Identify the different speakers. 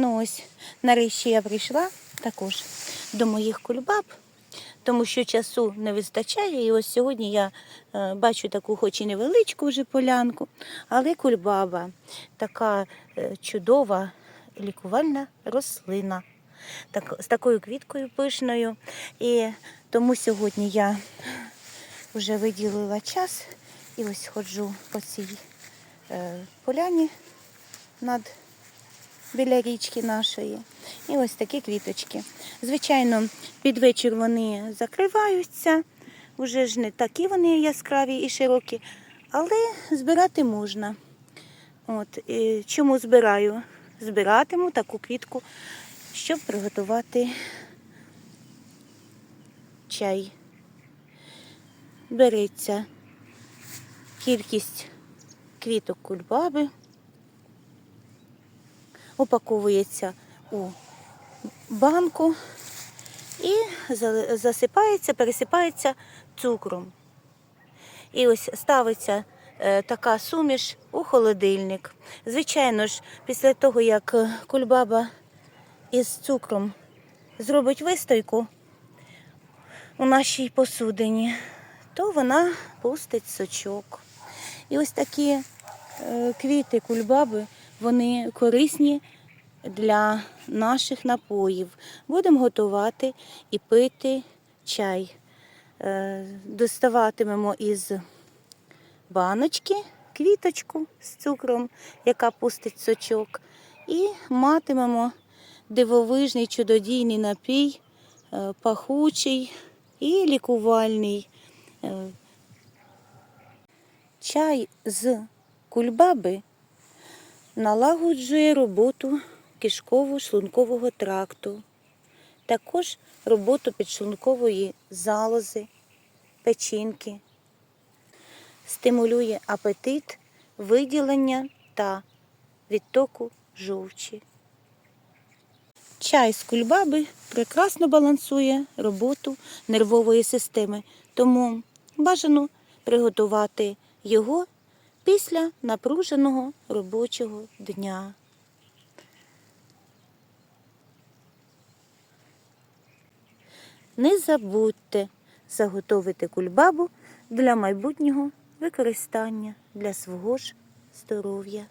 Speaker 1: Ну ось, нарешті я прийшла також до моїх кульбаб, тому що часу не вистачає. І ось сьогодні я е, бачу таку, хоч і невеличку вже полянку, але кульбаба така е, чудова лікувальна рослина. Так, з такою квіткою пишною. І тому сьогодні я вже виділила час і ось ходжу по цій е, поляні над біля річки нашої. І ось такі квіточки. Звичайно, під вечір вони закриваються, вже ж не такі вони яскраві і широкі, але збирати можна. От, і чому збираю? Збиратиму таку квітку, щоб приготувати чай. Береться кількість квіток кульбаби, упаковується у банку і засипається, пересипається цукром. І ось ставиться е, така суміш у холодильник. Звичайно ж, після того, як кульбаба із цукром зробить вистойку у нашій посудині, то вона пустить сочок. І ось такі е, квіти кульбаби, вони корисні для наших напоїв. Будемо готувати і пити чай. Е, Доставатимемо із баночки квіточку з цукром, яка пустить сочок, і матимемо дивовижний чудодійний напій, е, пахучий і лікувальний. Е, Чай з кульбаби налагоджує роботу кишково-шлункового тракту, також роботу підшлункової залози, печінки, стимулює апетит, виділення та відтоку жовчі. Чай з кульбаби прекрасно балансує роботу нервової системи, тому бажано приготувати його після напруженого робочого дня. Не забудьте заготовити кульбабу для майбутнього використання для свого ж здоров'я.